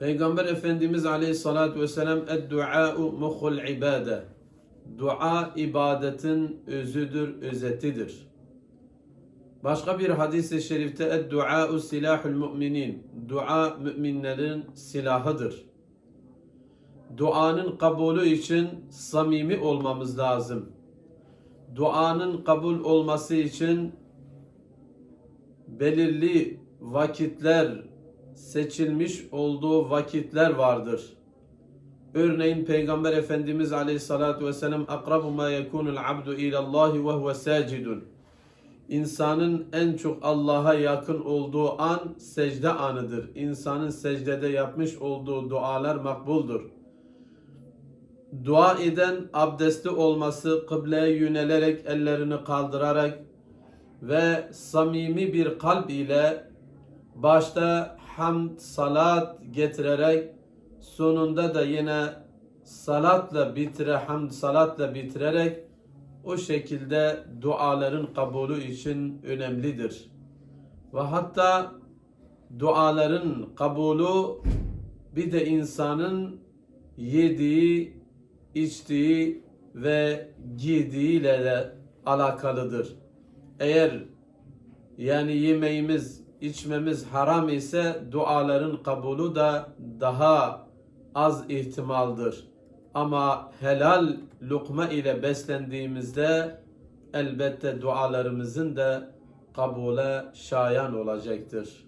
Peygamber Efendimiz Aleyhisselatü Vesselam Ed-dua'u muhul ibade. Dua ibadetin özüdür, özetidir. Başka bir hadis-i şerifte Ed-dua'u silahul müminin. Dua müminlerin silahıdır. Duanın kabulü için samimi olmamız lazım. Duanın kabul olması için belirli vakitler seçilmiş olduğu vakitler vardır. Örneğin Peygamber Efendimiz Aleyhissalatu vesselam akrabu ma yekunul abdu ilallahi ve huve sacidun. İnsanın en çok Allah'a yakın olduğu an secde anıdır. İnsanın secdede yapmış olduğu dualar makbuldur. Dua eden abdestli olması, kıbleye yönelerek ellerini kaldırarak ve samimi bir kalp ile başta hamd, salat getirerek sonunda da yine salatla bitire, hamd, salatla bitirerek o şekilde duaların kabulü için önemlidir. Ve hatta duaların kabulü bir de insanın yediği, içtiği ve giydiğiyle de alakalıdır. Eğer yani yemeğimiz, içmemiz haram ise duaların kabulü da daha az ihtimaldir. Ama helal lokma ile beslendiğimizde elbette dualarımızın da kabule şayan olacaktır.